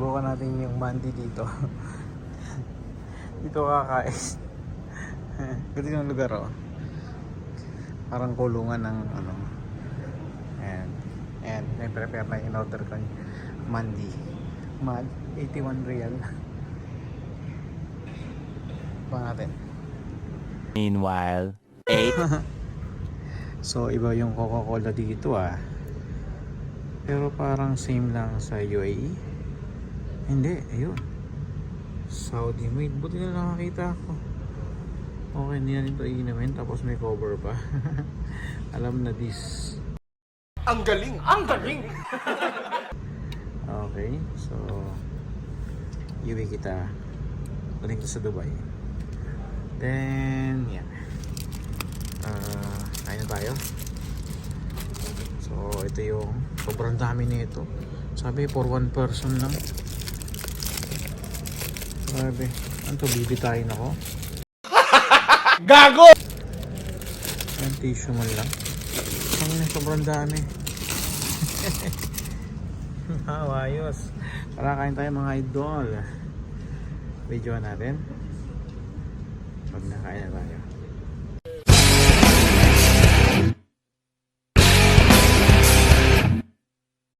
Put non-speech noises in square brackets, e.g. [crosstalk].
Subukan natin yung mandi dito. [laughs] dito kakain. Ganito [laughs] yung lugar oh. Parang kulungan ng ano. Ayan. Ayan. May prepare na in order ko mandi. Mad. 81 real. Pa natin. Meanwhile, eight [laughs] So iba yung Coca-Cola dito ah. Pero parang same lang sa UAE. Hindi, ayun. Saudi made. Buti na nakakita ako. Okay, hindi na ito iinumin. Tapos may cover pa. [laughs] Alam na this. Ang galing! Ang galing! Okay, so iwi kita. Galing ko sa Dubai. Then, yan. Ah, kain na tayo. So, ito yung sobrang dami nito. Sabi, for one person lang. Grabe. Ano to, bibitayin ako? [laughs] Gago! Ang tissue man lang. Ang sobrang dami. wow, [laughs] ayos. Tara, kain tayo mga idol. Video natin. Pag nakain na tayo.